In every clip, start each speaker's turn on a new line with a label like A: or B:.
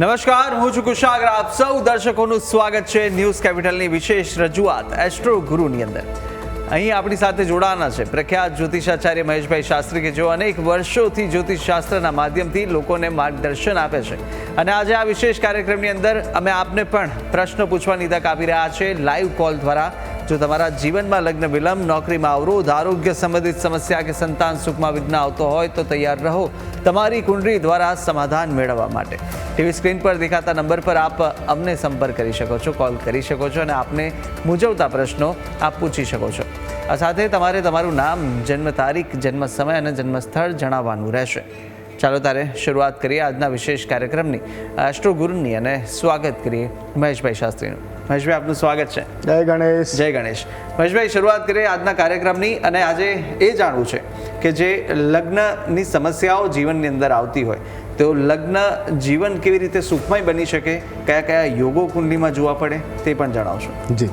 A: નમસ્કાર, હું છું કુશાગર. આપ સૌ દર્શકોનું સ્વાગત છે ન્યૂઝ કેપિટલની વિશેષ રજૂઆત એસ્ટ્રો ગુરુની અંદર. અહીં આપણી સાથે જોડાના છે પ્રખ્યાત જ્યોતિષાચાર્ય મહેશભાઈ શાસ્ત્રી કે જેઓ અનેક વર્ષોથી જ્યોતિષ શાસ્ત્રના માધ્યમથી લોકોને માર્ગદર્શન આપે છે. અને આજે આ વિશેષ કાર્યક્રમની અંદર અમે આપને પણ પ્રશ્નો પૂછવાની તક આપી રહ્યા છે. લાઈવ કોલ દ્વારા જો તમારા જીવનમાં લગ્ન વિલંબ, નોકરીમાં અવરોધ, આરોગ્ય સંબંધિત સમસ્યા કે સંતાન સુખમાં વિઘ્ન આવતો હોય તો તૈયાર રહો તમારી કુંડળી દ્વારા સમાધાન મેળવવા માટે. ટીવી સ્ક્રીન પર દેખાતા નંબર પર આપ અમને સંપર્ક કરી શકો છો, કોલ કરી શકો છો અને આપને મૂંઝવતા પ્રશ્નો આપ પૂછી શકો છો. આ સાથે તમારે તમારું નામ, જન્મ તારીખ, જન્મ સમય અને જન્મ સ્થળ જણાવવાનું રહેશે. ચાલો તારે શરૂઆત કરીએ આજના વિશેષ કાર્યક્રમની. એસ્ટ્રો ગુરુની અને સ્વાગત કરીએ મહેશભાઈ શાસ્ત્રીનું. મહેશભાઈ આપનું સ્વાગત છે.
B: જય ગણેશ.
A: જય ગણેશ. મહેશભાઈ શરૂઆત કરીએ આજના કાર્યક્રમની અને આજે એ જાણવું છે કે જે લગ્નની સમસ્યાઓ જીવનની અંદર આવતી હોય તો લગ્ન જીવન કેવી રીતે સુખમય બની શકે કયા કયા યોગો કુંડલીમાં જોવા પડે તે પણ જણાવશો.
B: જી.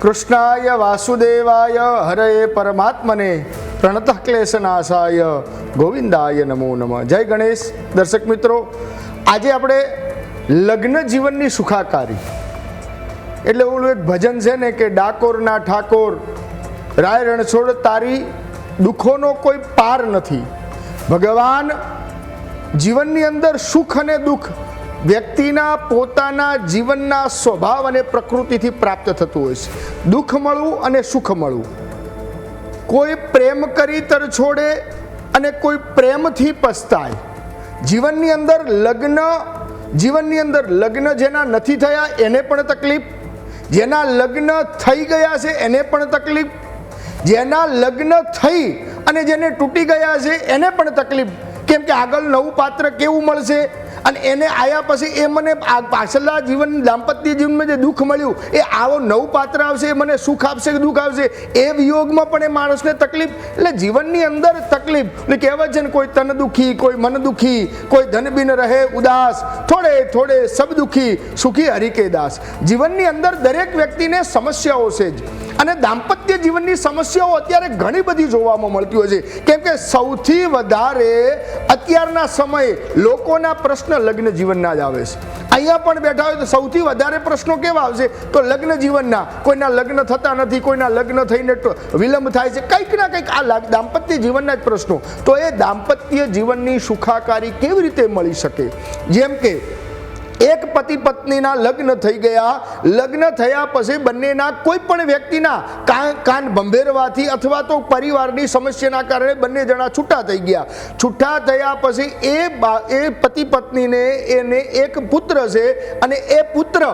B: કૃષ્ણાય વાસુદેવાય હરે પરમાત્મને પ્રણત ક્લેશનાશાય ગોવિંદાય નમો નમઃ. જય ગણેશ. દર્શક મિત્રો આજે આપણે લગ્ન જીવનની સુખાકારી એટલે ઓલું એક ભજન છે ને કે ડાકોરના ઠાકોર, રાય રણછોડ તારી દુઃખોનો કોઈ પાર નથી. ભગવાન, જીવનની અંદર સુખ અને દુઃખ વ્યક્તિના પોતાના જીવનના સ્વભાવ અને પ્રકૃતિથી પ્રાપ્ત થતું હોય છે. દુઃખ મળવું અને સુખ મળવું. કોઈ પ્રેમ કરી તર છોડે અને કોઈ પ્રેમથી પસ્તાય. જીવનની અંદર લગ્ન, જીવનની અંદર લગ્ન જેના નથી થયા, એને પણ તકલીફ જેના લગ્ન થઈ ગયા છે, એને પણ તકલીફ. જેના લગ્ન થઈ અને જેને તૂટી ગયા છે, એને પણ તકલીફ. કેમ કે આગળ નવું પાત્ર કેવું મળશે? અને એને આયા પછી એ મને પાછળના જીવન, દાંપત્ય જીવનમાં જે દુઃખ મળ્યું, એ આવો નવું પાત્ર આવશે, એ મને સુખ આપશે કે દુઃખ આવશે? એ વિયોગમાં પણ એ માણસને તકલીફ, એટલે જીવનની અંદર તકલીફ. એટલે કહેવાય છે ને, કોઈ તન દુઃખી, કોઈ મન દુઃખી, કોઈ ધન બિન રહે ઉદાસ, થોડે થોડે સબ દુઃખી, સુખી હરિકે દાસ. જીવનની અંદર દરેક વ્યક્તિને સમસ્યાઓ છે જ. અને દાંપત્ય જીવનની સમસ્યાઓ અત્યારે ઘણી બધી જોવામાં મળતી હોય છે. કેમ કે સૌથી વધારે અત્યારના સમયે લોકોના પ્રશ્ન લગ્ન જીવનના જ આવે છે. અહીંયા પણ બેઠા હોય તો સૌથી વધારે પ્રશ્નો કેવા આવશે? તો લગ્ન જીવનના. કોઈના લગ્ન થતા નથી, કોઈના લગ્ન થઈને વિલંબ થાય છે. કંઈક ના કંઈક આ દાંપત્ય જીવનના જ પ્રશ્નો. તો એ દાંપત્ય જીવનની સુખાકારી કેવી રીતે મળી શકે? જેમ કે એક પતિ પત્નીના લગ્ન થઈ ગયા. લગ્ન થયા પછી બંનેના કોઈ પણ વ્યક્તિના કાન કાન ભંભેરવાથી અથવા તો પરિવારની સમસ્યાના કારણે બંને જણા છૂટા થઈ ગયા. છૂટા થયા પછી એ બા, એ પતિ પત્નીને એને એક પુત્ર છે અને એ પુત્ર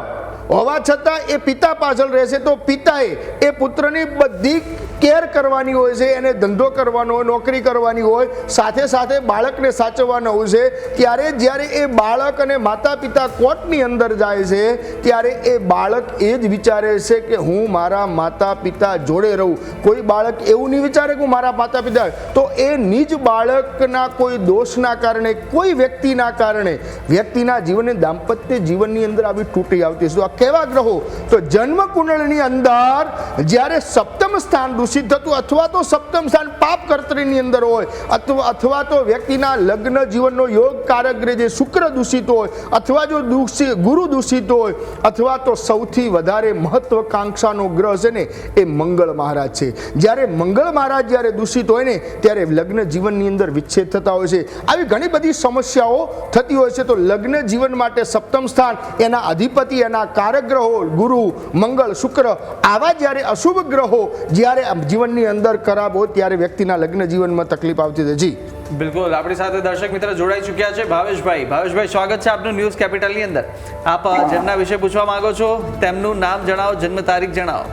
B: હોવા છતાં એ પિતા પાછળ રહેશે તો પિતાએ એ પુત્રની બધી કેર કરવાની હોય છે એને ધંધો કરવાનો હોય, નોકરી કરવાની હોય, સાથે સાથે બાળકને સાચવવાનો હોય છે, ત્યારે જ્યારે એ બાળક અને માતા પિતા કોર્ટની અંદર જાય છે, ત્યારે એ બાળક એ જ વિચારે છે કે હું મારા માતા પિતા જોડે રહું. કોઈ બાળક એવું નહીં વિચારે કે હું મારા માતા પિતા તો એ નિજ બાળકના કોઈ દોષના કારણે, કોઈ વ્યક્તિના કારણે, વ્યક્તિના જીવનને દાંપત્ય જીવનની અંદર આવી તૂટી આવતી છે આ કેવા ગ્રહો? તો જન્મ કુંડળની અંદર જ્યારે સપ્તમ સ્થાન દૂષિત થતું અથવા તો સપ્તમ સ્થાન પાપ કર્તરીની અંદર હોય, અથવા અથવા તો વ્યક્તિના લગ્ન જીવનનો યોગ કારક જે શુક્ર દૂષિત હોય, અથવા જો દૂષિત ગુરુ દૂષિત હોય, અથવા તો સૌથી વધારે મહત્વકાંક્ષાનો ગ્રહ છે ને, એ મંગળ મહારાજ છે. જ્યારે મંગળ મહારાજ જ્યારે દૂષિત હોય ને, ત્યારે લગ્ન જીવનની અંદર વિચ્છેદ થતા હોય છે. આવી ઘણી બધી સમસ્યાઓ થતી હોય છે. તો લગ્ન જીવન માટે સપ્તમ સ્થાન, એના અધિપતિ, એના કારક ગ્રહો, ગુરુ, મંગળ, શુક્ર, આવા જ્યારે અશુભ ગ્રહો, જ્યારે જીવનની અંદર ખરાબ હોય ત્યારે વ્યક્તિના લગ્ન જીવનમાં તકલીફ આવતી હતી. જી.
A: બિલકુલ. આપણી સાથે દર્શક મિત્ર જોડાઈ ચૂક્યા છે. ભાવેશભાઈ. ભાવેશભાઈ સ્વાગત છે આપનું ન્યૂઝ કેપિટલની અંદર. આપ જેમના વિશે પૂછવા માંગો છો તેમનું નામ જણાવો જન્મ તારીખ જણાવો.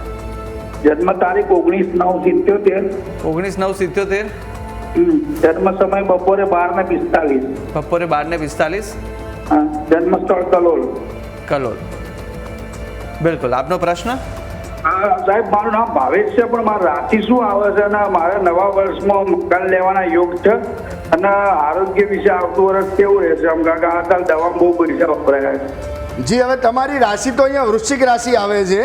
C: જન્મ તારીખ ઓગણીસ નવ સિત્યોતેર.
A: ઓગણીસ નવ સિત્યોતેર?
C: જન્મ સમય બપોરે બાર ને પિસ્તાલીસ.
A: બપોરે બાર ને પિસ્તાલીસ?
C: જન્મ સ્થળ કલોલ.
A: કલોલ. બિલકુલ. આપનો પ્રશ્ન?
C: હા, સાહેબ, મારું નામ ભાવેશ છે, પણ મારે રાતે શું આવે છે અને મારે નવા વર્ષમાં મકાન લેવાના યોગ છે અને આરોગ્ય વિશે આવતું વર્ષ કેવું રહેશે? આમ કારણ કે આ દવા બહુ પૈસા વપરાય. છે
B: જી, હવે તમારી રાશિ તો અહીંયા વૃશ્ચિક રાશિ આવે છે.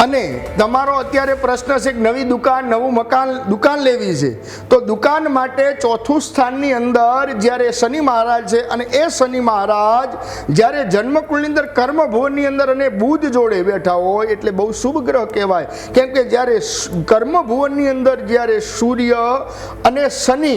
B: અને તમારો અત્યારે પ્રશ્ન છે કે નવી દુકાન, નવું મકાન, દુકાન લેવી છે. તો દુકાન માટે ચોથું સ્થાનની અંદર જ્યારે શનિ મહારાજ છે અને એ શનિ મહારાજ જ્યારે જન્મકુળની અંદર કર્મભુવનની અંદર અને બુધ જોડે બેઠા હોય એટલે બહુ શુભ ગ્રહ કહેવાય. કેમ કે જ્યારે કર્મ કર્મભુવનની અંદર જ્યારે સૂર્ય અને શનિ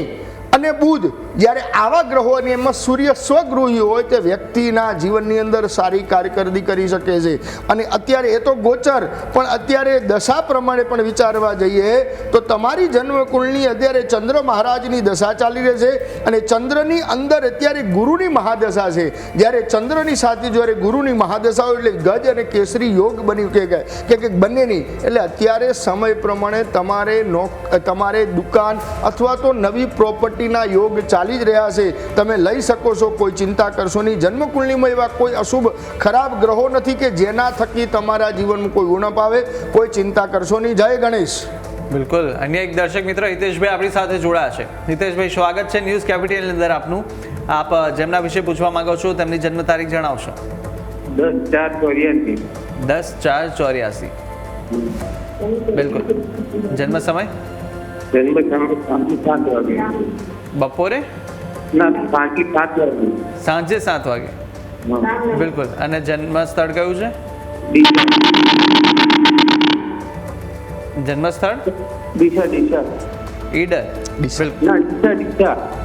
B: અને બુધ જ્યારે આવા ગ્રહો અને એમાં સૂર્ય સ્વગૃહી હોય તે વ્યક્તિના જીવનની અંદર સારી કારકિર્દી કરી શકે છે. અને અત્યારે એ તો ગોચર, પણ અત્યારે દશા પ્રમાણે પણ વિચારવા જઈએ તો તમારી જન્મકુળની અત્યારે ચંદ્ર મહારાજની દશા ચાલી રહી છે અને ચંદ્રની અંદર અત્યારે ગુરુની મહાદશા છે. જ્યારે ચંદ્રની સાથે જ્યારે ગુરુની મહાદશા હોય એટલે ગજ અને કેસરી યોગ બની કે કે કે બંનેની. એટલે અત્યારે સમય પ્રમાણે તમારે નોક, તમારે દુકાન અથવા તો નવી પ્રોપર્ટીના યોગ ચાલી જ રહ્યા છે. તમે લઈ શકો છો કોઈ ચિંતા કરશો નહીં. જન્મકુંડલીમાં એવા કોઈ અશુભ ખરાબ ગ્રહો નથી કે જેના થકી તમારા જીવનમાં કોઈ ઉણપ આવે. કોઈ ચિંતા કરશો નહીં. જય ગણેશ.
A: બિલકુલ. અન્ય એક દર્શક મિત્ર હિતેશભાઈ આપણી સાથે જોડાયા છે. હિતેશભાઈ સ્વાગત છે ન્યૂઝ કેપિટલની અંદર આપનું. આપ જેમના વિશે પૂછવા માંગો છો તેમની જન્મ તારીખ જણાવશો.
C: દસ ચાર ચોર્યાસી.
A: દસ ચાર ચોર્યાસી. બિલકુલ. જન્મ સમય?
C: જન્મ સમય સાંજે સાત વાગે.
A: બપોરે?
C: સાંજે સાત વાગે.
A: સાંજે સાત વાગે? બિલકુલ. અને જન્મ સ્થળ કયું છે? જન્મ સ્થળ
C: દિશા દિશા.
A: ઈડર.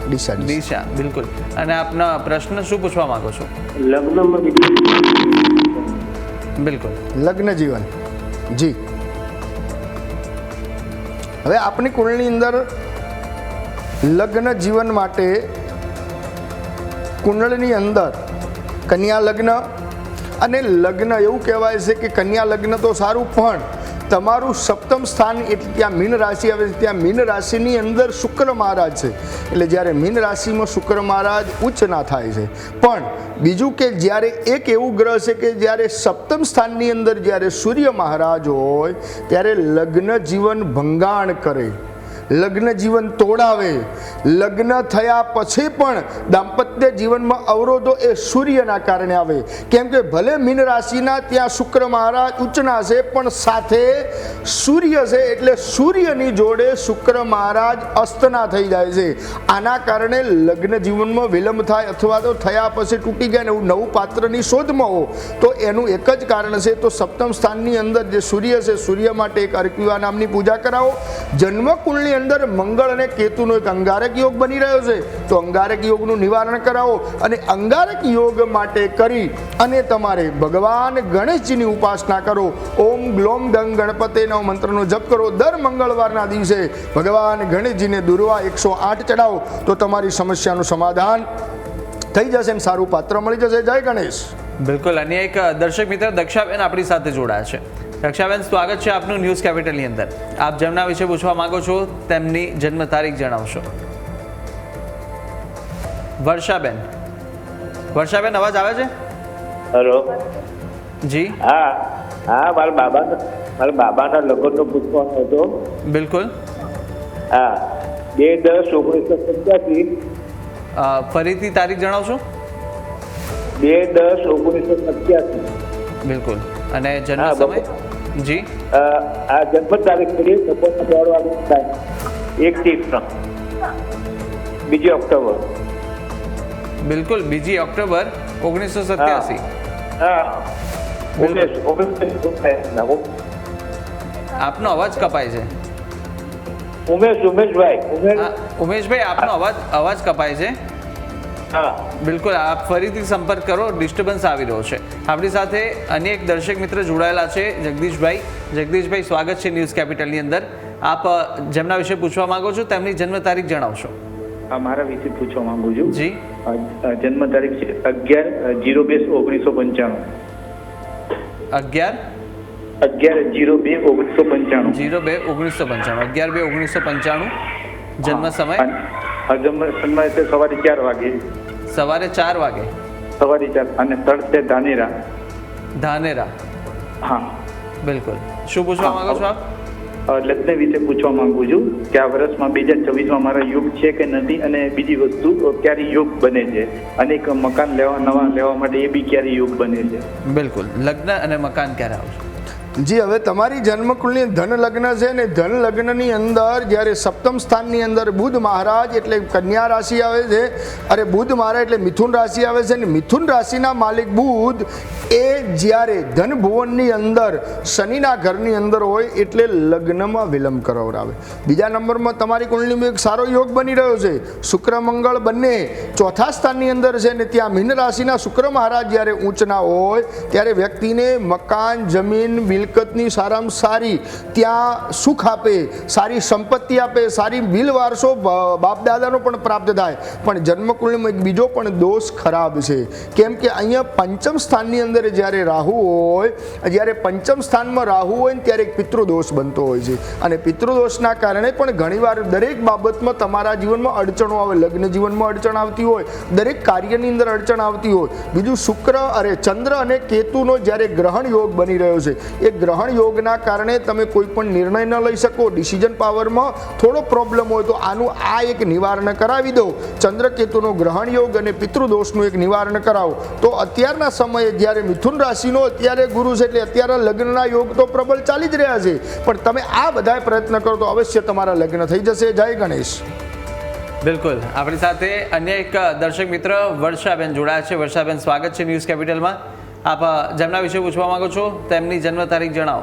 C: દિશા.
A: બિલકુલ. અને આપના પ્રશ્ન શું પૂછવા માંગો છો?
C: લગ્નમાં
A: બિલકુલ.
B: લગ્ન જીવન જી. હવે આપની કુળની અંદર લગ્ન જીવન માટે કુંડળની અંદર કન્યા લગ્ન અને લગ્ન એવું કહેવાય છે કે કન્યા લગ્ન તો સારું પણ તમારું સપ્તમ સ્થાન એટલે ત્યાં મીન રાશિ આવે છે. ત્યાં મીન રાશિની અંદર શુક્ર મહારાજ છે. એટલે જ્યારે મીન રાશિમાં શુક્ર મહારાજ ઉચ્ચ ના થાય છે. પણ બીજું કે જ્યારે એક એવું ગ્રહ છે કે જ્યારે સપ્તમ સ્થાનની અંદર જ્યારે સૂર્ય મહારાજ હોય, ત્યારે લગ્ન જીવન ભંગાણ કરે. લગ્ન જીવન તોડાવે. લગ્ન થયા પછી પણ દાંપત્ય જીવનમાં અવરોધો એ સૂર્યના કારણે આવે. કેમ કે ભલે મીન રાશિના ત્યાં શુક્ર મહારાજ ઉચ્ચના છે, પણ સાથે સૂર્ય છે એટલે સૂર્યની જોડે શુક્ર મહારાજ અસ્તના થઈ જાય છે. આના કારણે લગ્ન જીવનમાં વિલંબ થાય અથવા તો થયા પછી તૂટી ગયા ને એવું નવું પાત્રની શોધમાં હો. તો એનું એક જ કારણ છે, તો સપ્તમ સ્થાનની અંદર જે સૂર્ય છે, સૂર્ય માટે એક અર્કવિવા નામની પૂજા કરાવો. જન્મકુળની અંદર મંગળ અને કેતુનો એક અંગારક યોગ બની રહ્યો છે. તો અંગારક યોગનું નિવારણ કરાવો અને અંગારક યોગ માટે કરી અને તમારે ભગવાન ગણેશજીની ઉપાસના કરો. ઓમ ગ્લોમ ગંગ ગણપતે મંત્રનો જપ કરો. દર મંગળવારના દિવસે ભગવાન ગણેશજીને દુર્વા એકસો આઠ ચડાવો તો તમારી સમસ્યાનું સમાધાન થઈ જશે એમ સારું પાત્ર મળી જશે. જય ગણેશ.
A: બિલકુલ. અન્ય એક દર્શક મિત્ર દક્ષાબેન આપણી સાથે જોડાયા છે. દક્ષાબેન સ્વાગત છે આપનું ન્યૂઝ કેપિટલની અંદર. આપ જેમના વિશે પૂછવા માંગો છો તેમની જન્મ તારીખ જણાવશો. વર્ષાબેન. વર્ષાબેન અવાજ આવે છે?
D: હેલો.
A: જી.
D: હા હા મારા બાબા મારા બાબાના લગ્નનો પૂછવાનો હતો.
A: બિલકુલ.
D: હા બે દસ ઓગણીસો પંચ્યાસી
A: ફરીથી તારીખ જણાવશો?
D: બે દસ ઓગણીસો પંચ્યાસી
A: બિલકુલ. અને જન્મ સમય? જી.
D: આ જન્મ તારીખ કરી બપોરના દોઢ વાગે થાય. એક થી ત્રણ બીજી ઓક્ટોબર.
A: બિલકુલ બીજી ઓક્ટોબર ઓગણીસો સત્યાસી. આપનો અવાજ કપાય છે.
D: ઉમેશ ઉમેશભાઈ.
A: ઉમેશભાઈ આપનો અવાજ અવાજ કપાય છે. બિલકુલ આપ ફરીથી સંપર્ક કરો ડિસ્ટર્બન્સ આવી રહ્યો છે. આપણી સાથે અન્ય એક દર્શક મિત્ર જોડાયેલા છે જગદીશભાઈ. જગદીશભાઈ સ્વાગત છે ન્યૂઝ કેપિટલની અંદર. આપ જેમના વિશે પૂછવા માંગો છો તેમની જન્મ તારીખ જણાવશો.
C: મારા વિશે પૂછવા માંગુ છું.
A: જી.
C: જન્મ તારીખ છે અગિયાર જીરો બે ઓગણીસો પંચાણું.
A: અગિયાર?
C: અગિયાર જીરો બે ઓગણીસો પંચાણું.
A: જીરો બે ઓગણીસો પંચાણું. અગિયાર બે ઓગણીસો પંચાણું. જન્મ સમય?
C: આ જન્મ છે સવારે ચાર વાગે.
A: સવારે ચાર વાગે?
C: સવારે ચાર અને સ્થળ છે ધાનેરા.
A: ધાનેરા.
D: હા.
A: બિલકુલ. શું પૂછવા માંગો છો આપ?
D: લગ્ન વિશે પૂછવા માંગુ છું કે આ વર્ષમાં બે હજાર ચોવીસમાં મારા યોગ છે કે નથી અને બીજી વસ્તુ ક્યારે યોગ બને છે? અને એક મકાન લેવા નવા લેવા માટે એ બી ક્યારે યોગ બને છે?
A: બિલકુલ. લગ્ન અને મકાન ક્યારે આવશે?
B: જી, હવે તમારી જન્મકુળની ધન લગ્ન છે ને ધન લગ્નની અંદર જ્યારે સપ્તમ સ્થાનની અંદર બુધ મહારાજ એટલે કન્યા રાશિ આવે છે, અરે બુધ મહારાજ એટલે મિથુન રાશિ આવે છે ને મિથુન રાશિના માલિક બુધ એ જ્યારે ધન ભુવનની અંદર, શનિના ઘરની અંદર હોય એટલે લગ્નમાં વિલંબ કરાવડાવે. બીજા નંબરમાં તમારી કુંડલીમાં એક સારો યોગ બની રહ્યો છે, શુક્ર, મંગળ બંને ચોથા સ્થાનની અંદર છે ને ત્યાં મીન રાશિના શુક્ર મહારાજ જ્યારે ઊંચના હોય, ત્યારે વ્યક્તિને મકાન, જમીન મિલકતની સારામાં સારી ત્યાં સુખ આપે, સારી સંપત્તિ આપે, સારી મિલ વારસો બાપ દાદાનો પણ પ્રાપ્ત થાય. પણ જન્મકુંડલીમાં એક બીજો પણ દોષ ખરાબ છે. કેમ કે અહીંયા પંચમ સ્થાનની અંદર જ્યારે રાહુ હોય, જ્યારે પંચમ સ્થાનમાં રાહુ હોય ને ત્યારે એક પિતૃદોષ બનતો હોય છે. અને પિતૃદોષના કારણે પણ ઘણીવાર દરેક બાબતમાં તમારા જીવનમાં અડચણો આવે, લગ્ન જીવનમાં અડચણ આવતી હોય, દરેક કાર્યની અંદર અડચણ આવતી હોય. બીજું શુક્ર અરે ચંદ્ર અને કેતુનો જ્યારે ગ્રહણ યોગ બની રહ્યો છે, એ ગ્રહણ યોગના કારણે તમે કોઈ પણ નિર્ણય ન લઈ શકો ડિસિઝન પાવરમાં થોડો પ્રોબ્લેમ હોય તો આનું આ એક નિવારણ કરાવી દો. ચંદ્રકેતુનો ગ્રહણ યોગ અને પિતૃદોષનું એક નિવારણ કરાવો. તો અત્યારના સમયે જ્યારે મિથુન રાશિનો અત્યારે ગુરુ છે એટલે અત્યારે લગ્નના યોગ તો પ્રબળ ચાલી જ રહ્યા છે. પણ તમે આ બધા પ્રયત્ન કરો તો અવશ્ય તમારા લગ્ન થઈ જશે. જય ગણેશ.
A: બિલકુલ. આપણી સાથે અન્ય એક દર્શક મિત્ર વર્ષાબેન જોડાયા છે. વર્ષાબેન, સ્વાગત છે ન્યૂઝ કેપિટલમાં. આપ જેમના વિશે પૂછવા માંગો છો તેમની જન્મ તારીખ જણાવો.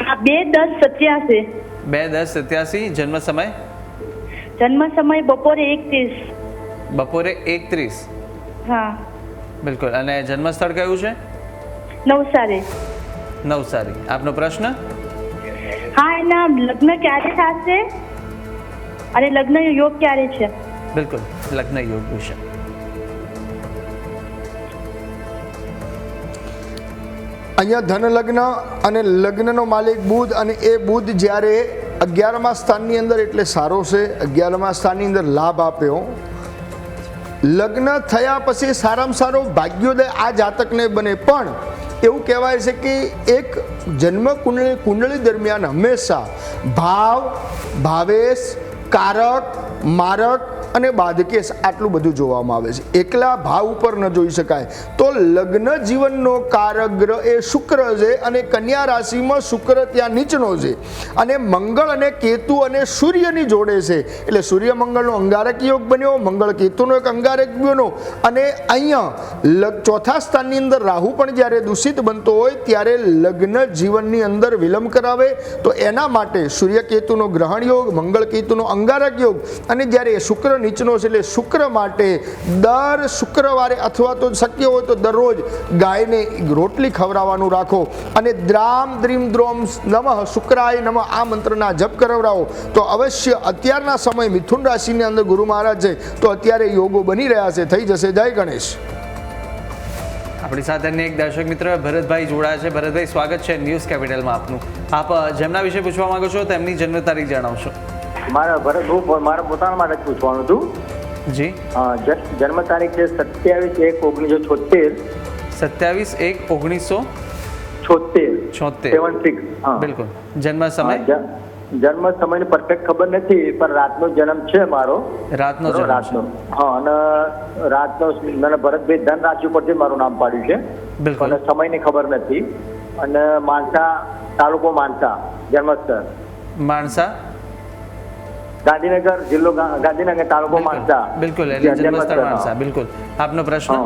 E: હા બે દસ સત્યાસી.
A: બે દસ સત્યાસી જન્મ સમય?
E: જન્મ સમય બપોરે એકત્રીસ.
A: બપોરે એકત્રીસ?
E: હા.
A: બિલકુલ. અને જન્મસ્થળ કયું છે?
E: નવસારી.
A: નવસારી. આપનો પ્રશ્ન?
E: હા એના લગ્ન ક્યારે થશે? અને લગ્ન યોગ ક્યારે છે?
A: બિલકુલ. લગ્ન યોગ વિશે.
B: અહીંયા ધન લગ્ન અને લગ્નનો માલિક બુધ અને એ બુધ જ્યારે અગિયારમા સ્થાનની અંદર, એટલે સારો છે, અગિયારમા સ્થાનની અંદર લાભ આપ્યો. લગ્ન થયા પછી સારામાં સારો ભાગ્યોદય આ જાતકને બને, પણ એવું કહેવાય છે કે એક જન્મ કુંડળી કુંડળી દરમિયાન હંમેશા ભાવ, ભાવેશ, કારક, મારક અને બાધકેશ આટલું બધું જોવામાં આવે છે. એકલા ભાવ ઉપર ન જોઈ શકાય. તો લગ્ન જીવનનો કારક ગ્રહ એ શુક્ર છે અને કન્યા રાશિમાં શુક્ર ત્યાં નીચનો છે. અને મંગળ અને કેતુ અને સૂર્યની જોડે છે. એટલે સૂર્ય મંગળનો અંગારક યોગ બન્યો, મંગળ કેતુનો એક અંગારક બન્યો. અને અહીંયા ચોથા સ્થાનની અંદર રાહુ પણ જ્યારે દૂષિત બનતો હોય ત્યારે લગ્ન જીવનની અંદર વિલંબ કરાવે. તો એના માટે સૂર્ય કેતુનો ગ્રહણ યોગ, મંગળ કેતુનો અંગારક યોગ અને જ્યારે શુક્ર નીચનો છે એટલે શુક્ર માટે દર શુક્રવારે અથવા તો શક્ય હોય તો દરરોજ ગાયને રોટલી ખવડાવવાનું રાખો. અને દ્રામ દ્રીમ દ્રોમ નમઃ શુક્રાય નમઃ આ મંત્રના જપ કરાવડાવો. તો અવશ્ય અત્યારના સમય મિથુન રાશિની અંદર ગુરુ મહારાજ છે, તો અત્યારે યોગો બની રહ્યા છે. થઈ જશે. જય ગણેશ.
A: આપણી સાથે અન્ય એક દર્શક મિત્ર ભરતભાઈ જોડાયા છે. ભરતભાઈ, સ્વાગત છે ન્યૂઝ કેપિટલમાં આપનું. આપ જેમના વિશે પૂછવા માંગો છો તેમની જન્મ તારીખ જણાવશો.
D: મારા ભરત હું મારા પોતાના માટે પૂછવાનું હતું.
A: જી.
D: જન્મ તારીખ છે સત્યાવીસ એક ઓગણીસો છોતેર
A: સત્યાવીસ એક ઓગણીસો
D: છોતેર
A: છોતેર
D: સેવન સિક્સ હા.
A: બિલકુલ. જન્મ સમય?
D: જન્મ સમયની પરફેક્ટ ખબર નથી પણ રાતનો જન્મ છે મારો.
A: રાતનો
D: રાતનો. હા અને રાતનો મને ભરતભાઈ ધન રાશિ ઉપરથી મારું નામ પાડ્યું છે.
A: બિલકુલ.
D: અને સમયની ખબર નથી. અને માનસા તાલુકો માનસા જન્મસ્થળ.
A: માણસા
D: ગાંધીનગર જિલ્લો ગાંધીનગર તાલુકો. માનસા
A: બિલકુલ એટલે
D: જન્મસ્થળ,
A: માણસા બિલકુલ. આપનો પ્રશ્ન.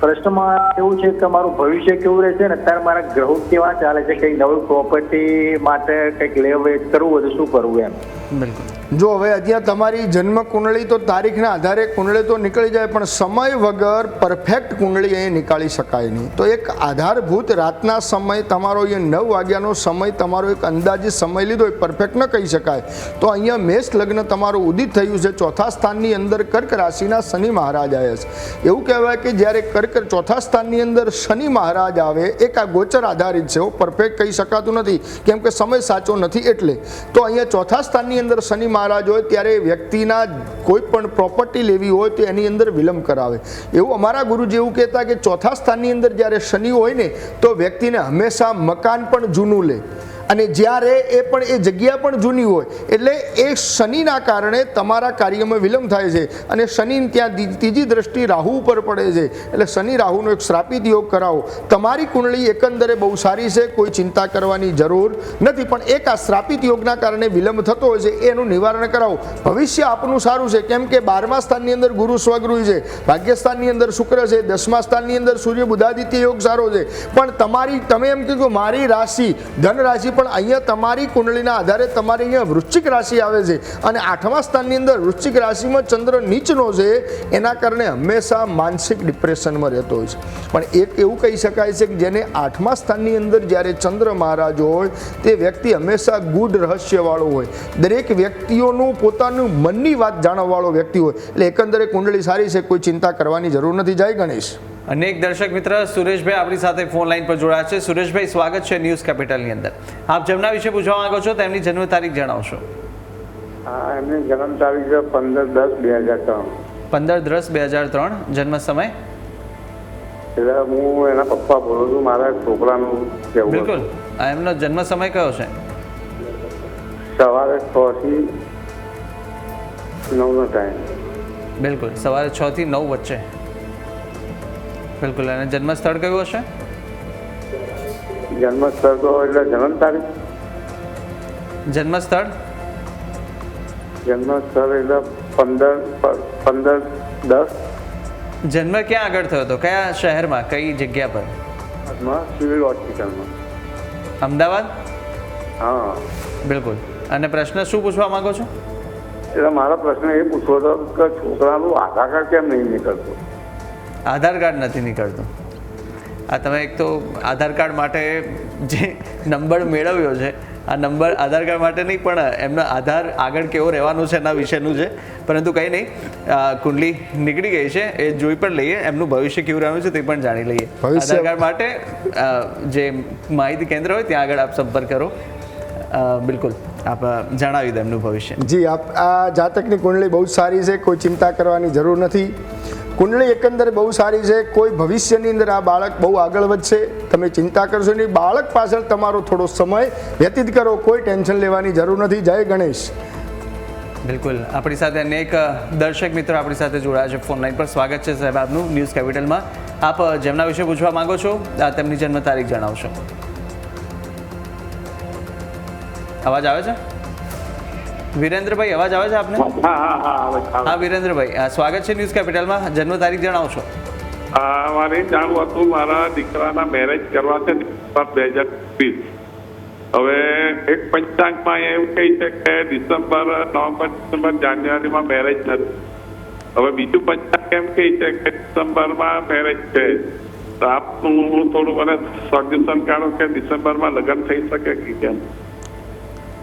D: પ્રશ્નમાં એવું છે કે મારું ભવિષ્ય કેવું રહેશે ને અત્યારે મારા ગ્રહો કેવા ચાલે છે કઈ નવી પ્રોપર્ટી માટે કંઈક લે વેચ કરવું હોય તો શું કરવું એમ?
A: બિલકુલ.
B: જો હવે અત્યાં તમારી જન્મ કુંડળી તો તારીખના આધારે કુંડળી તો નીકળી જાય, પણ સમય વગર પરફેક્ટ કુંડળી અહીં નીકાળી શકાય નહીં. તો એક આધારભૂત રાતના સમય, તમારો એ નવ વાગ્યાનો સમય, તમારો એક અંદાજિત સમય લીધો એ પરફેક્ટ ન કહી શકાય. તો અહીંયા મેષ લગ્ન તમારું ઉદિત થયું છે, ચોથા સ્થાનની અંદર કર્ક રાશિના શનિ મહારાજ આવ્યા છે. એવું કહેવાય કે જ્યારે કર્ક ચોથા સ્થાનની અંદર શનિ મહારાજ આવે, એક આ ગોચર આધારિત છે પરફેક્ટ કહી શકાતું નથી. કેમ કે સમય સાચો નથી એટલે. તો અહીંયા ચોથા સ્થાનની અંદર શનિ મહારાજ હોય, ત્યારે વ્યક્તિના કોઈ પણ પ્રોપર્ટી લેવી હોય તો એની અંદર વિલંબ કરાવે. એવું અમારા ગુરુજી એવું કહેતા કે ચોથા સ્થાનની અંદર જ્યારે શનિ હોય ને, તો વ્યક્તિને હંમેશા મકાન પણ જૂનું લે. અને જ્યારે એ પણ એ જગ્યા પણ જૂની હોય, એટલે એ શનિના કારણે તમારા કાર્યમાં વિલંબ થાય છે અને શનિ ત્યાં ત્રીજી દ્રષ્ટિ રાહુ ઉપર પડે છે. એટલે શનિ રાહુનો એક શ્રાપિત યોગ કરાવો. તમારી કુંડળી એકંદરે બહુ સારી છે, કોઈ ચિંતા કરવાની જરૂર નથી, પણ એક આ શ્રાપિત યોગના કારણે વિલંબ થતો હોય છે, એનું નિવારણ કરાવો. ભવિષ્ય આપનું સારું છે, કેમ કે બારમા સ્થાનની અંદર ગુરુ સ્વગૃહ છે, ભાગ્યસ્થાનની અંદર શુક્ર છે, દસમા સ્થાનની અંદર સૂર્ય બુધાદિત્ય યોગ સારો છે. પણ તમારી, તમે એમ કીધું, મારી રાશિ ધન રાશિ પણ અહીંયા તમારી કુંડળીના આધારે તમારી અહીંયા વૃશ્ચિક રાશિ આવે છે અને આઠમા સ્થાનની અંદર વૃશ્ચિક રાશિમાં ચંદ્ર નીચનો છે, એના કારણે હંમેશા માનસિક ડિપ્રેશનમાં રહેતો હોય છે. પણ એક એવું કહી શકાય છે કે જેને આઠમા સ્થાનની અંદર જ્યારે ચંદ્ર મહારાજ હોય, તે વ્યક્તિ હંમેશા ગુડ રહસ્યવાળો હોય. દરેક વ્યક્તિઓનું પોતાનું મનની વાત જાણવાવાળો વ્યક્તિ હોય. એટલે એકંદરે કુંડળી સારી છે, કોઈ ચિંતા કરવાની જરૂર નથી. જય ગણેશ.
A: અનેક દર્શક મિત્ર સુરેશભાઈ આપણી સાથે ફોન લાઈન પર જોડાયા છે. સુરેશભાઈ સ્વાગત છે ન્યૂઝ કેપિટલની અંદર. આપ જેમના વિશે પૂછવા માંગો છો તેમની જન્મ તારીખ જણાવશો.
F: એમની જન્મ તારીખ છે પંદર દસ બે હજાર ત્રણ.
A: પંદર દસ બે હજાર ત્રણ જન્મ સમય?
F: એટલે હું એના પપ્પા બોલું છું મારા છોકરાનું કહેવું
A: બિલકુલ. આ એમનો જન્મ સમય કયો છે?
F: સવારે છ થી નવનો ટાઈમ
A: બિલકુલ. સવારે છ થી નવ વચ્ચે. બિલકુલ. અને જન્મ સ્થળ કયું હશે?
F: જન્મ સ્થળ તો એટલે જન્મ તારીખ
A: જન્મ સ્થળ
F: જન્મ સ્થળ એટલે પંદર પંદર દસ.
A: જન્મ ક્યાં આગળ થયો હતો? કયા શહેરમાં કઈ જગ્યા પર?
F: સિવિલ હોસ્પિટલમાં.
A: અમદાવાદ?
F: હા.
A: બિલકુલ. અને પ્રશ્ન શું પૂછવા માંગો છો?
F: એટલે મારો પ્રશ્ન એ પૂછવો હતો કે છોકરાનું આધાર કાર્ડ કેમ નહીં નીકળતું?
A: આધાર કાર્ડ નથી નીકળતું. આ તમે એક તો આધાર કાર્ડ માટે જે નંબર મેળવ્યો છે આ નંબર આધાર કાર્ડ માટે નહીં પણ એમનો આધાર આગળ કેવો રહેવાનું છે એના વિશેનું છે. પરંતુ કંઈ નહીં કુંડલી નીકળી ગઈ છે એ જોઈ પણ લઈએ એમનું ભવિષ્ય કેવું રહેવાનું છે તે પણ જાણી લઈએ. આધાર કાર્ડ માટે જે માહિતી કેન્દ્ર હોય ત્યાં આગળ આપ સંપર્ક કરો. બિલકુલ આપ જણાવી દો એમનું ભવિષ્ય.
B: જી આપ આ જાતકની કુંડલી બહુ જ સારી છે કોઈ ચિંતા કરવાની જરૂર નથી. કુંડળી એકંદરે બહુ સારી છે. કોઈ ભવિષ્યની અંદર આ બાળક બહુ આગળ વધશે. તમે ચિંતા કરશો નહીં. બાળક પાછળ તમારો થોડો સમય વ્યતીત કરો. કોઈ ટેન્શન લેવાની જરૂર નથી. જય ગણેશ.
A: બિલકુલ. આપણી સાથે અનેક દર્શક મિત્રો આપણી સાથે જોડાયા છે ફોન લાઈન પર. સ્વાગત છે સાહેબ આપનું ન્યૂઝ કેપિટલમાં. આપ જેમના વિશે પૂછવા માંગો છો તેમની જન્મ તારીખ જણાવશો. અવાજ આવે છે? વિરેન્દ્રભાઈ અવાજ આવે છે આપને?
F: હા
A: વિરેન્દ્રભાઈ સ્વાગત છે ન્યૂઝ કેપિટલમાં. જન્મ તારીખ જણાવશો.
G: મારે જાણવું હતું મારા દીકરાના મેરેજ કરવા છે બે હજાર વીસ. હવે એક પંચાંગમાં એવું કહે છે કે ડિસેમ્બર નવેમ્બર ડિસેમ્બર જાન્યુઆરીમાં મેરેજ નથી. હવે બીજું પંચાંગ એમ કહે છે કે ડિસેમ્બરમાં મેરેજ છે. તો આપનું થોડું મને સજેશન કાઢો કે ડિસેમ્બરમાં લગ્ન થઈ શકે કે કેમ?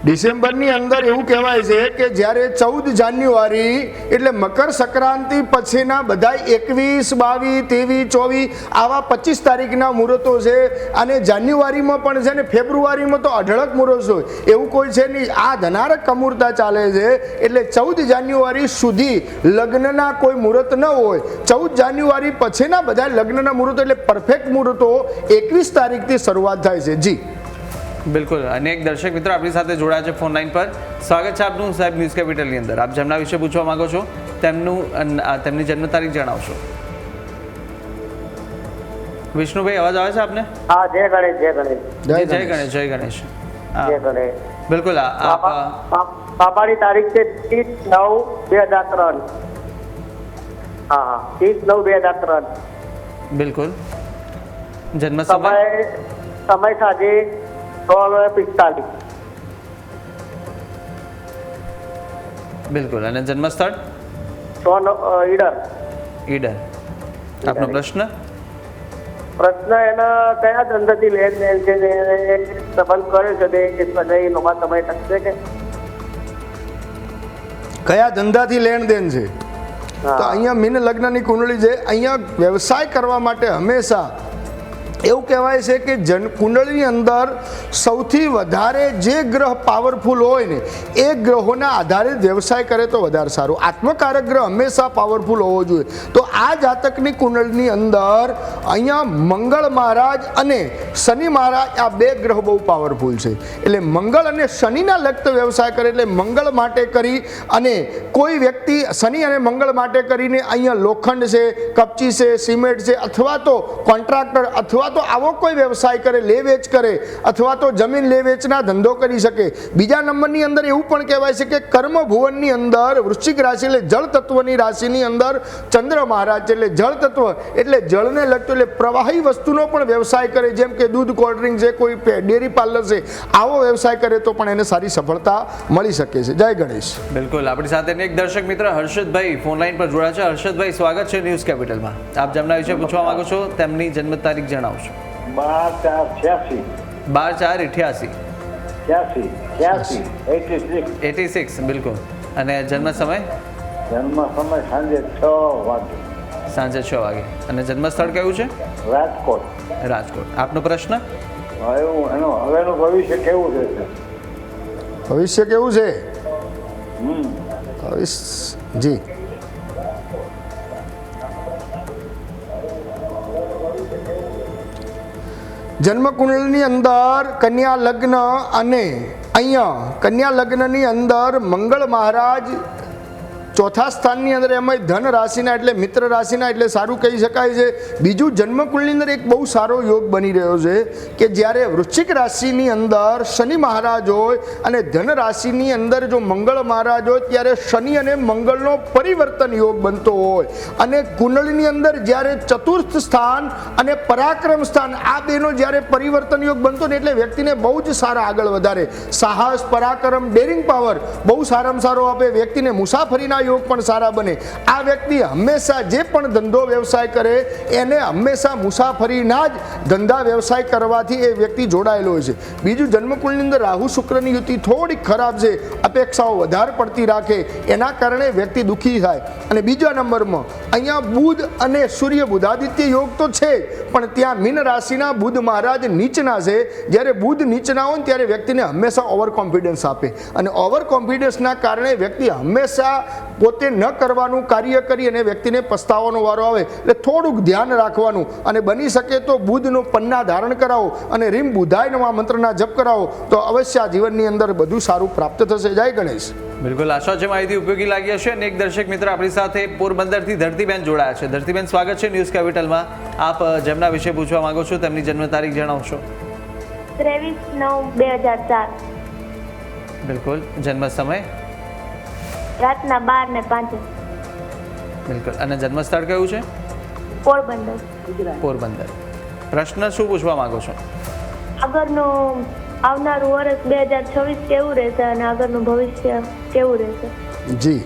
B: ડિસેમ્બરની અંદર એવું કહેવાય છે કે જ્યારે ચૌદ જાન્યુઆરી એટલે મકર સંક્રાંતિ પછીના બધા એકવીસ, બાવીસ, ત્રેવીસ, ચોવીસ આવા પચીસ તારીખના મુહૂર્તો છે. અને જાન્યુઆરીમાં પણ છે ને ફેબ્રુઆરીમાં તો અઢળક મુહૂર્ત હોય. એવું કોઈ છે નહીં. આ ધનારક કમૂરતા ચાલે છે. એટલે ચૌદ જાન્યુઆરી સુધી લગ્નના કોઈ મુહૂર્ત ન હોય. ચૌદ જાન્યુઆરી પછીના બધા લગ્નના મુહૂર્તો એટલે પરફેક્ટ મુહૂર્તો એકવીસ તારીખથી શરૂઆત થાય છે. જી.
A: બિલકુલ. અનેક દર્શક મિત્રો આપણી સાથે જોડાયા છે ફોન લાઈન પર. સ્વાગત છે આપનું સાહેબ ન્યૂઝ કેપિટલની અંદર. આપ જેમના વિશે પૂછવા માંગો છો તેમનું તેમની જન્મ તારીખ જણાવશો. વિષ્ણુભાઈ અવાજ આવે છે આપને?
H: હા જય ગણેશ જય ગણેશ.
A: જય જય ગણેશ જય ગણેશ.
H: જય ગણેશ.
A: બિલકુલ પાપાની આપ
H: તારીખ છે ત્રીસ નવ બે હજાર ત્રણ. હા હા. ત્રીસ નવ બે હજાર ત્રણ.
A: બિલકુલ. જન્મ સમય?
H: સમય સમય સાંજે સોળ પિસ્તાલીસ.
A: બિલકુલ. અને જન્મ સ્થળ
H: સો નવ- અ, ઈડર.
A: ઈડર. આપનો પ્રશ્ન?
H: પ્રશ્ન એના કયા ધંધાથી લેન દેન છે સંબંધ કર્યો છે તે એ સમય ટકશે કે?
B: કયા ધંધાથી લેણ દેન છે? તો અહીંયા મીન લગ્નની કુંડળી છે. અહીંયા વ્યવસાય કરવા માટે હંમેશા એવું કહેવાય છે કે જન કુંડળની અંદર સૌથી વધારે જે ગ્રહ પાવરફુલ હોય ને, એ ગ્રહોના આધારે વ્યવસાય કરે તો વધારે સારું. આત્મકારક ગ્રહ હંમેશા પાવરફુલ હોવો જોઈએ. તો આ જાતકની કુંડળની અંદર અહીંયા મંગળ મહારાજ અને શનિ મહારાજ આ બે ગ્રહ બહુ પાવરફુલ છે. એટલે મંગળ અને શનિના લગતો વ્યવસાય કરે એટલે મંગળ માટે કરી અને કોઈ વ્યક્તિ શનિ અને મંગળ માટે કરીને અહીંયા લોખંડ છે, કપચી છે, સિમેન્ટ છે, અથવા તો કોન્ટ્રાક્ટર અથવા તો આવો કોઈ વ્યવસાય કરે, લે વેચ કરે, અથવા તો જમીન લે વેચના ધંધો કરી શકે. બીજા નંબરની અંદર એવું પણ કહેવાય છે કે કર્મ ભુવનની અંદર વૃશ્ચિક રાશિ એટલે જળ તત્વની રાશિની અંદર ચંદ્ર મહારાજ એટલે જળ તત્વ, એટલે જળને લગતો એટલે પ્રવાહી વસ્તુનો પણ વ્યવસાય કરે, જેમ કે દૂધ કોલ્ડ ડ્રિંક છે કોઈ ડેરી પાર્લર છે, આવો વ્યવસાય કરે તો પણ એને સારી સફળતા મળી શકે છે. જય ગણેશ.
A: બિલકુલ. આપણી સાથે એક દર્શક મિત્ર હર્ષદભાઈ ફોન લાઈન પર જોડાયા છે. હર્ષદભાઈ, સ્વાગત છે ન્યૂઝ કેપિટલમાં. આપ જેમના વિશે પૂછવા માંગો છો, તેમની જન્મ તારીખ જણાવશો
I: બાર ચાર છ્યાસી.
A: બાર ચાર અઠ્યાસી
I: છ્યાસી છ્યાસી એટી સિક્સ.
A: એટી સિક્સ બિલકુલ. અને જન્મ સમય?
I: જન્મ સમય સાંજે છ વાગે.
A: સાંજે છ વાગે. અને જન્મસ્થળ કયું છે?
I: રાજકોટ.
A: રાજકોટ. આપનો પ્રશ્ન?
I: હવે એનો હવેનું ભવિષ્ય કેવું છે?
B: ભવિષ્ય કેવું છે?
I: હમ.
B: ભવિષ્ય જી. જન્મકુંડળની અંદર કન્યા લગ્ન અને અહીંયા કન્યા લગ્નની અંદર મંગળ મહારાજ ચોથા સ્થાનની અંદર એમાં ધન રાશિના એટલે મિત્ર રાશિના એટલે સારું કહી શકાય છે. બીજું જન્મકુંડની અંદર એક બહુ સારો યોગ બની રહ્યો છે કે જ્યારે વૃશ્ચિક રાશિની અંદર શનિ મહારાજ હોય અને ધન રાશિની અંદર જો મંગળ મહારાજ હોય ત્યારે શનિ અને મંગળનો પરિવર્તન યોગ બનતો હોય. અને કુંડળીની અંદર જ્યારે ચતુર્થ સ્થાન અને પરાક્રમ સ્થાન આ બેનો જ્યારે પરિવર્તન યોગ બનતો ને એટલે વ્યક્તિને બહુ જ સારા આગળ વધારે. સાહસ, પરાક્રમ ડેરિંગ પાવર બહુ સારામાં સારો આપે. વ્યક્તિને મુસાફરીના યોગ પણ સારા બને. આ વ્યક્તિ હંમેશા જે પણ ધંધો વ્યવસાય કરે, એને હંમેશા મુસાફરીના જ ધંધા વ્યવસાય કરવાથી એ વ્યક્તિ જોડાયેલો હોય છે. બીજું, જન્મકુળની અંદર રાહુ શુક્રની યુતિ થોડીક ખરાબ છે, અપેક્ષાઓ વધારે પડતી રાખે, એના કારણે વ્યક્તિ દુઃખી થાય. અને બીજા નંબરમાં, અહીંયા બુધ અને સૂર્ય બુધાદિત્ય યોગ તો છે, પણ ત્યાં મીન રાશિના બુધ મહારાજ નીચના છે. જ્યારે બુધ નીચના હોય ત્યારે વ્યક્તિને હંમેશા ઓવર કોન્ફિડન્સ આપે. અને ઓવર કોન્ફિડન્સના કારણે વ્યક્તિ હંમેશા પોતે ન કરવાનું કાર્ય કરી અને વ્યક્તિને પસ્તાવાનો વારો આવે એટલે થોડુંક ધ્યાન રાખવાનું અને બની શકે તો બુદ્ધનો પન્ના ધારણ કરાવો અને રીમ બુધાય નવા મંત્રના જપ કરાવો તો અવશ્ય આ જીવનની અંદર બધું સારું પ્રાપ્ત થશે. જય ગણેશ.
A: બિલકુલ આશા છે માહિતી ઉપયોગી લાગી હશે અને એક દર્શક મિત્ર આપણી સાથે પોરબંદરથી ધરતીબેન જોડાયા છે. ધરતીબેન સ્વાગત છે ન્યૂઝ કેપિટલમાં. આપ જેમના વિશે પૂછવા માંગો છો તેમની જન્મ તારીખ જણાવશો.
E: ત્રેવીસ નવ બે હજાર ચાર.
A: બિલકુલ જન્મ સમય?
E: રાતના બાર ને પાંચે.
A: બિલકુલ. અને જન્મસ્થળ કયું છે?
E: પોરબંદર.
A: પોરબંદર. પ્રશ્ન શું પૂછવા માંગો છો?
E: આગળનું આવનારું વર્ષ બે હજાર છવ્વીસ કેવું રહેશે અને આગળનું ભવિષ્ય કેવું રહેશે?
B: જી.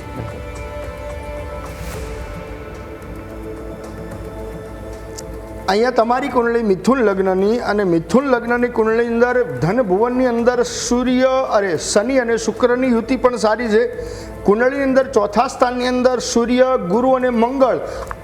B: અહીંયા તમારી કુંડળી મિથુન લગ્નની અને મિથુન લગ્નની કુંડળી અંદર ધન ભુવનની અંદર સૂર્ય અરે શનિ અને શુક્રની યુતિ પણ સારી છે. કુંડળીની અંદર ચોથા સ્થાનની અંદર સૂર્ય, ગુરુ અને મંગળ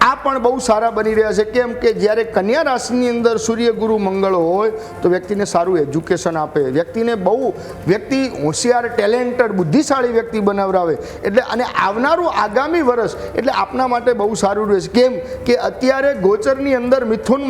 B: આ પણ બહુ સારા બની રહ્યા છે. કેમ કે જ્યારે કન્યા રાશિની અંદર સૂર્ય ગુરુ મંગળ હોય, તો વ્યક્તિને સારું એજ્યુકેશન આપે. વ્યક્તિને બહુ, વ્યક્તિ હોશિયાર ટેલેન્ટેડ બુદ્ધિશાળી વ્યક્તિ બનાવરાવે. એટલે અને આવનારું આગામી વર્ષ, એટલે આપના માટે બહુ સારું રહેશે. કેમ કે અત્યારે ગોચરની અંદર મિથુન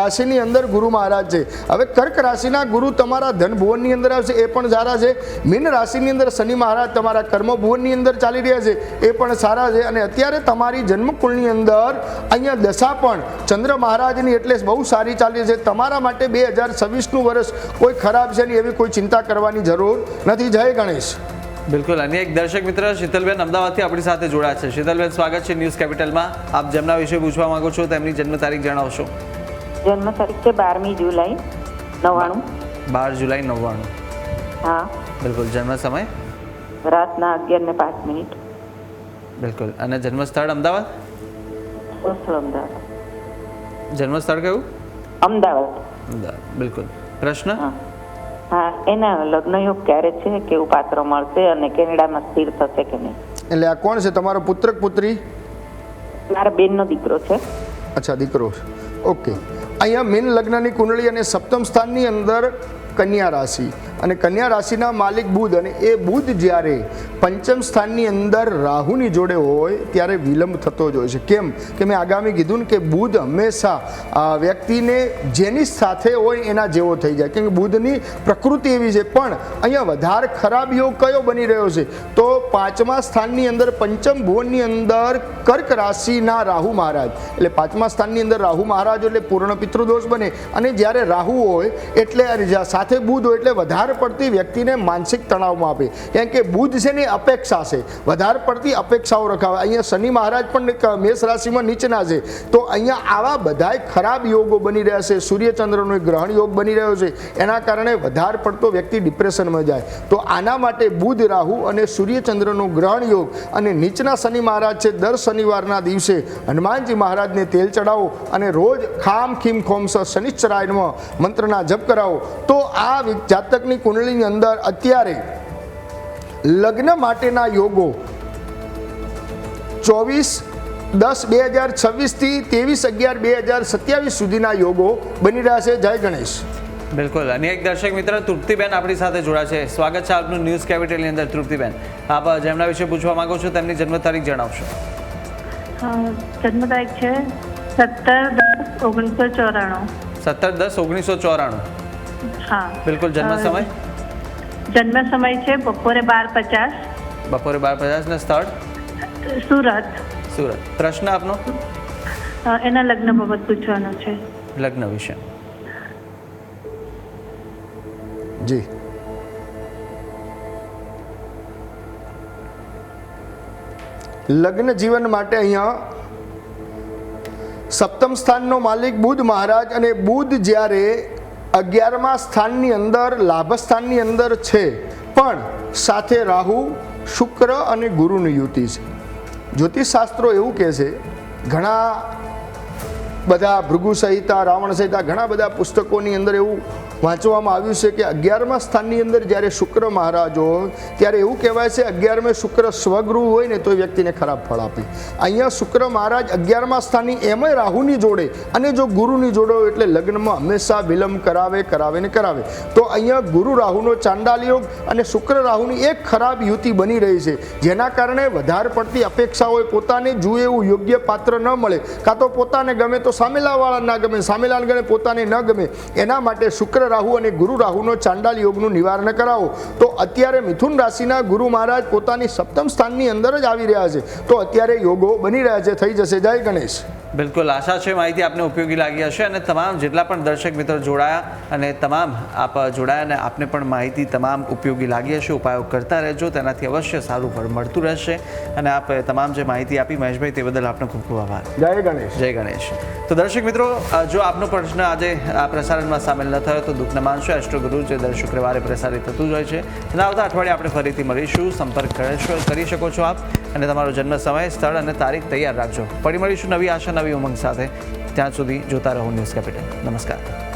B: રાશિની અંદર ગુરુ મહારાજ છે. હવે કર્ક રાશિના ગુરુ તમારા ધન ભુવનની અંદર આવશે, એ પણ સારા છે. મીન રાશિની અંદર શનિ મહારાજ તમારા કર્મ ભુવનની અંદર ચાલી રહ્યા છે, એ પણ સારા છે. અને અત્યારે તમારી જન્મકુળની અંદર અહીંયા દશા પણ ચંદ્ર મહારાજની એટલે બહુ સારી ચાલી છે. તમારા માટે બે હજાર છવ્વીસનું વર્ષ કોઈ ખરાબ છે નહીં એવી કોઈ ચિંતા કરવાની જરૂર નથી. જય ગણેશ.
A: બિલકુલ. અને એક દર્શક મિત્ર શીતલબેન અમદાવાદથી આપણી સાથે જોડાયા છે. શીતલબેન સ્વાગત છે ન્યૂઝ કેપિટલમાં. આપ જેમના વિશે પૂછવા માંગો છો તેમની જન્મ તારીખ જણાવશો.
J: જન્મ તારીખ છે બારમી જુલાઈ નવ્વાણું.
A: બાર જુલાઈ નવ્વાણું.
J: હા.
A: બિલકુલ. જન્મ સમય?
J: રાતના અગિયાર ને પાંચ મિનિટ.
A: બિલકુલ. અને જન્મ સ્થળ અમદાવાદ?
J: હોસ્ટેલ અમદાવાદ.
A: જન્મ સ્થળ કયું?
J: અમદાવાદ.
A: અમદાવાદ બિલકુલ. પ્રશ્ન?
J: હા. હા એના લગ્ન યોગ ક્યારે છે કેવું પાત્ર મળશે અને કેનેડામાં સ્થિર થશે કે નહીં?
B: એટલે આ કોણ છે? તમારો પુત્ર પુત્રી?
J: મારા બેનનો દીકરો છે.
B: અચ્છા દીકરો છે. ઓકે. અહીંયા મીન લગ્નની કુંડળી અને સપ્તમ સ્થાનની અંદર કન્યા રાશિ. અને કન્યા રાશિના માલિક બુધ અને એ બુધ જ્યારે પંચમ સ્થાનની અંદર રાહુની જોડે હોય ત્યારે વિલંબ થતો જ હોય છે. કેમ? કે મેં આગામી કીધું ને કે બુધ હંમેશા વ્યક્તિને જેની સાથે હોય એના જેવો થઈ જાય. કેમ કે બુધની પ્રકૃતિ એવી છે. પણ અહીંયા વધારે ખરાબ યોગ કયો બની રહ્યો છે? તો પાંચમા સ્થાનની અંદર, પંચમ ભુવનની અંદર કર્ક રાશિના રાહુ મહારાજ. એટલે પાંચમા સ્થાનની અંદર રાહુ મહારાજ એટલે પૂર્ણ પિતૃદોષ બને. અને જ્યારે રાહુ હોય એટલે સાથે બુધ હોય એટલે વધારે પડતી વ્યક્તિને માનસિક તણાવમાં આપે. કેમ કે બુધ છે અપેક્ષા છે. વધારે પડતી અપેક્ષાઓ રખાવે. અહીંયા શનિ મહારાજ પણ મેષ રાશિમાં નીચના છે. તો અહીંયા આવા બધાય ખરાબ યોગો બની રહ્યા છે. સૂર્યચંદ્રનો ગ્રહણ યોગ બની રહ્યો છે. એના કારણે વધારે પડતો વ્યક્તિ ડિપ્રેશનમાં જાય. તો આના માટે બુધ, રાહુ અને સૂર્યચંદ્રનો ગ્રહણ યોગ અને નીચના શનિ મહારાજ છે દર શનિવારના દિવસે હનુમાનજી મહારાજને તેલ ચડાવો અને રોજ ખામ ખીમ ખોમસ શનિશ્ચરાયણમાં મંત્રના જપ કરાવો. તો આ વિ- જાતકની કુંડળીની અંદર અત્યારે લગ્ન માટેના યોગો ચોવીસ દસ બે હજાર છવ્વીસથી ત્રેવીસ અગિયાર બે હજાર સત્યાવીસ સુધીના યોગો બની રહ્યા છે. જય ગણેશ.
A: બિલકુલ. અને એક દર્શક મિત્ર તૃપ્તિબેન આપણી સાથે જોડા છે. સ્વાગત છે આપનું ન્યૂઝ કેપિટલની અંદર. તૃપ્તિબેન આપ જેમના વિશે પૂછવા માંગો છો તેમની જન્મ તારીખ જણાવશો.
K: જન્મ તારીખ છે સત્તર દસ ઓગણીસો ચોરાણું.
A: સત્તર દસ ઓગણીસો ચોરાણું.
K: હા.
A: બિલકુલ જન્મ સમય?
K: જન્મ સમય છે બપોરે બાર પચાસ.
A: બપોરે બાર પચાસ ને સ્થળ?
K: સુરત.
A: સુરત. પ્રશ્ન આપનો?
K: એના લગ્ન બાબત પૂછવાનું છે.
A: લગ્ન વિશે.
B: જી. લગ્ન જીવન માટે અહીંયા સપ્તમ સ્થાનનો માલિક બુધ મહારાજ અને બુધ જ્યારે અગિયારમા સ્થાનની અંદર લાભ સ્થાનની અંદર છે. પણ સાથે રાહુ, શુક્ર અને ગુરુની યુતિ છે. જ્યોતિષશાસ્ત્રો એવું કહે છે, ઘણા બધા ભૃગુ સંહિતા, રાવણ સંહિતા ઘણા બધા પુસ્તકોની અંદર એવું વાંચવામાં આવ્યું છે કે અગિયારમા સ્થાનની અંદર જ્યારે શુક્ર મહારાજ હોય, ત્યારે એવું કહેવાય છે અગિયારમે શુક્ર સ્વગૃહ હોય ને તો એ વ્યક્તિને ખરાબ ફળ આપે. અહીંયા શુક્ર મહારાજ અગિયારમા સ્થાનની એમય રાહુની જોડે અને જો ગુરુની જોડે હોય એટલે લગ્નમાં હંમેશા વિલંબ કરાવે કરાવે ને કરાવે. તો અહીંયા ગુરુ રાહુનો ચાંડાલ યોગ અને શુક્ર રાહુની એક ખરાબ યુતિ બની રહી છે. જેના કારણે વધારે પડતી અપેક્ષા હોય પોતાને જુએ એવું યોગ્ય પાત્ર ન મળે. કાં તો પોતાને ગમે તો સામેલાવાળા ના ગમે, સામેલાને ગમે પોતાને ન ગમે. એના માટે શુક્ર રાહુ અને ગુરુ રાહુનો ચાંડાલ યોગનું નિવારણ કરાવો. તો અત્યારે મિથુન રાશિના ગુરુ મહારાજ પોતાની સપ્તમ સ્થાનની અંદર જ આવી રહ્યા છે. તો અત્યારે યોગો બની રહ્યા છે. થઈ જશે. જય ગણેશ.
A: બિલકુલ. આશા છે માહિતી આપને ઉપયોગી લાગી હશે અને તમામ જેટલા પણ દર્શક મિત્રો જોડાયા અને તમામ આપ જોડાયા અને આપને પણ માહિતી તમામ ઉપયોગી લાગી હશે. ઉપાયો કરતા રહેજો. તેનાથી અવશ્ય સારું ફળ મળતું રહેશે. અને આપ તમામ જે માહિતી આપી મહેશભાઈ તે બદલ આપનો ખૂબ ખૂબ આભાર.
B: જય ગણેશ.
A: જય ગણેશ. તો દર્શક મિત્રો જો આપનો પ્રશ્ન આજે આ પ્રસારણમાં સામેલ ન થયો તો દુઃખ ન માનશો એસ્ટ્રોગુરુ જે દર શુક્રવારે પ્રસારિત થતું જ હોય છે. અને આવતા અઠવાડિયે આપણે ફરીથી મળીશું. સંપર્ક કરી શકો છો આપ. અને તમારો જન્મ સમય, સ્થળ અને તારીખ તૈયાર રાખજો. ફરી મળીશું નવી આશા, નવી ઉમંગ સાથે. ત્યાં સુધી જોતા રહો ન્યૂઝ કેપિટલ. નમસ્કાર.